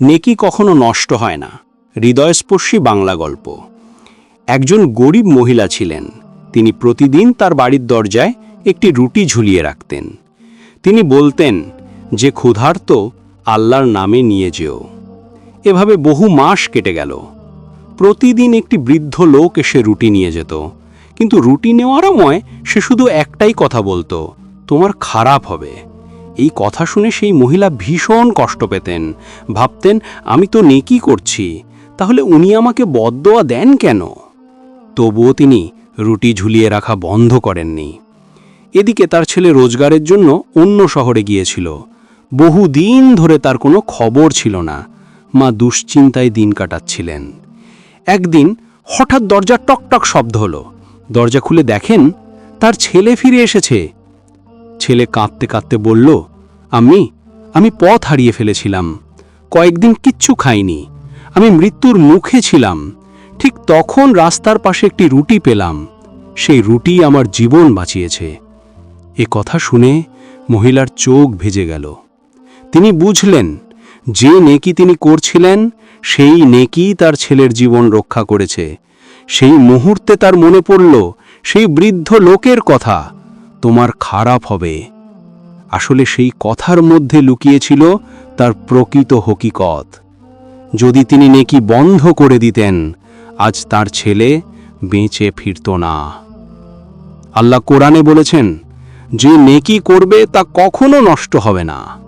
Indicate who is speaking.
Speaker 1: নেকি কখনো নষ্ট হয় না। হৃদয়স্পর্শী বাংলা গল্প। একজন গরিব মহিলা ছিলেন। তিনি প্রতিদিন তার বাড়ির দরজায় একটি রুটি ঝুলিয়ে রাখতেন। তিনি বলতেন, যে ক্ষুধার্ত, আল্লাহর নামে নিয়ে যেও। এভাবে বহু মাস কেটে গেল। প্রতিদিন একটি বৃদ্ধ লোক এসে রুটি নিয়ে যেত। কিন্তু রুটি নেওয়ার সময় সে শুধু একটাই কথা বলতো, তোমার খারাপ হবে। এই কথা শুনে সেই মহিলা ভীষণ কষ্ট পেতেন। ভাবতেন, আমি তো নেকি করছি, তাহলে উনি আমাকে বদদোয়া দেন কেন? তবুও তিনি রুটি ঝুলিয়ে রাখা বন্ধ করেননি। এদিকে তার ছেলে রোজগারের জন্য অন্য শহরে গিয়েছিল। বহুদিন ধরে তার কোনো খবর ছিল না। মা দুশ্চিন্তায় দিন কাটাচ্ছিলেন। একদিন হঠাৎ দরজা টকটক শব্দ হলো। দরজা খুলে দেখেন, তার ছেলে ফিরে এসেছে। ছেলে কাঁদতে কাঁদতে বলল আমি আমি পথ হারিয়ে ফেলেছিলাম। কয়েকদিন কিচ্ছু খাইনি। আমি মৃত্যুর মুখে ছিলাম। ঠিক তখন রাস্তার পাশে একটি রুটি পেলাম। সেই রুটি আমার জীবন বাঁচিয়েছে। এ কথা শুনে মহিলার চোখ ভেজে গেল। তিনি বুঝলেন, যে নেকি তিনি করছিলেন, সেই নেকি তার ছেলের জীবন রক্ষা করেছে। সেই মুহূর্তে তার মনে পড়ল, সেই বৃদ্ধ লোকের কথা। তোমার খারাপ হবে। আসলে সেই কথার মধ্যে লুকিয়েছিল তার প্রকৃত হকিকত। যদি তিনি নেকি বন্ধ করে দিতেন, আজ তার ছেলে বেঁচে ফিরত না। আল্লাহ কোরআনে বলেছেন, যে নেকি করবে তা কখনো নষ্ট হবে না।